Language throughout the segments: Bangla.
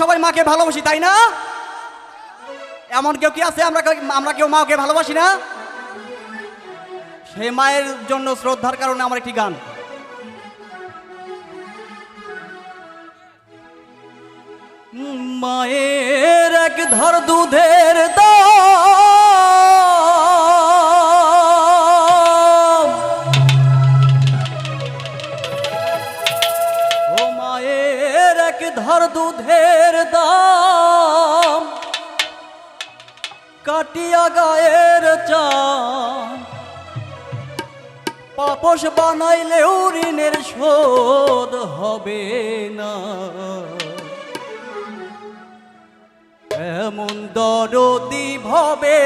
সবাই মাকে ভালোবাসি, তাই না? এমন কেউ কি আছে? আমরা আমরা কেউ মাকে ভালোবাসি না? সে মায়ের জন্য শ্রদ্ধার কারণে আমার একটি গান। মায়ের এক ধর দুধের কাটিয়া গায়ের চান পাপস বানাইলে ঋণের শোধ হবে না। এমন দরদি ভাবে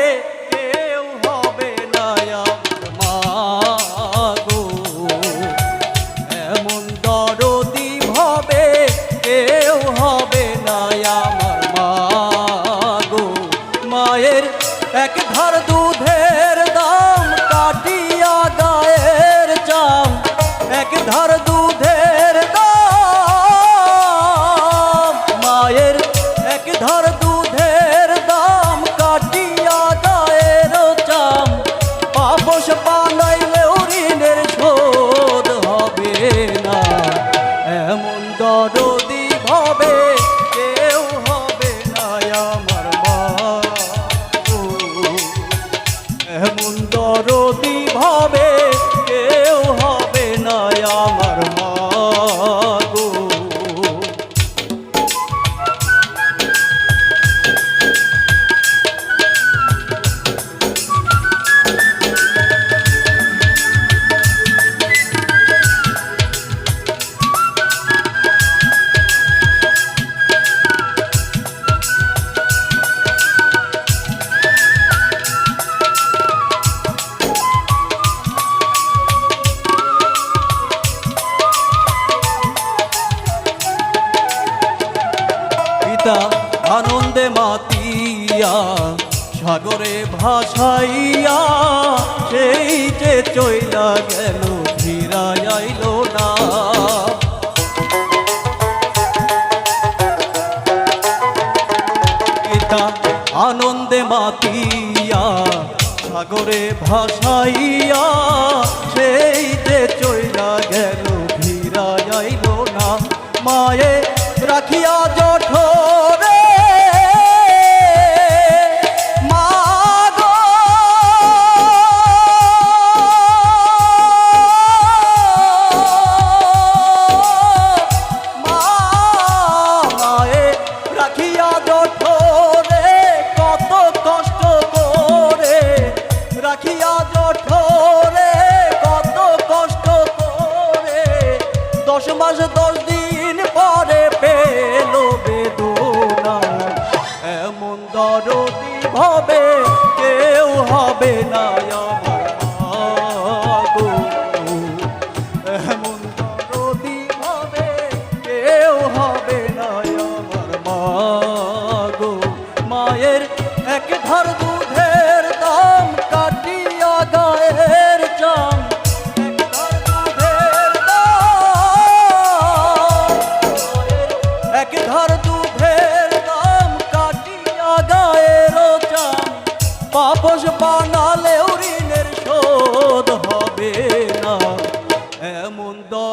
আমার পিতা আনন্দে মাতিয়া, সাগরে ভাসাইয়া, সেই যে চইলা গেল, ফিরা আইল না। পিতা, আনন্দে মাতিয়া, সাগরে ভাসাইয়া, সেই যে চইলা গেল, ফিরা আইল না। মায়ে রাখিয়া জঠরে মাস দশ দিন পরে পেল বেদনা। এমন দরদি হবে কেউ হবে না।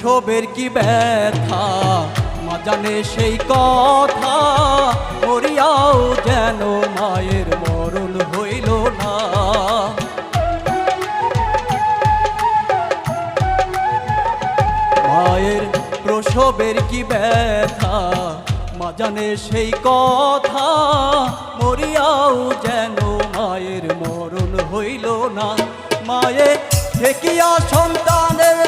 প্রসবের কি ব্যথা? মা জানে সেই কথা, মরিয়াও যেন মায়ের মরণ হইল না। মায়ের প্রসবের কি ব্যথা? মা জানে সেই কথা, মরিয়াও যেন মায়ের মরণ হইল না। মায়ের ঠেকিয়া সন্তানের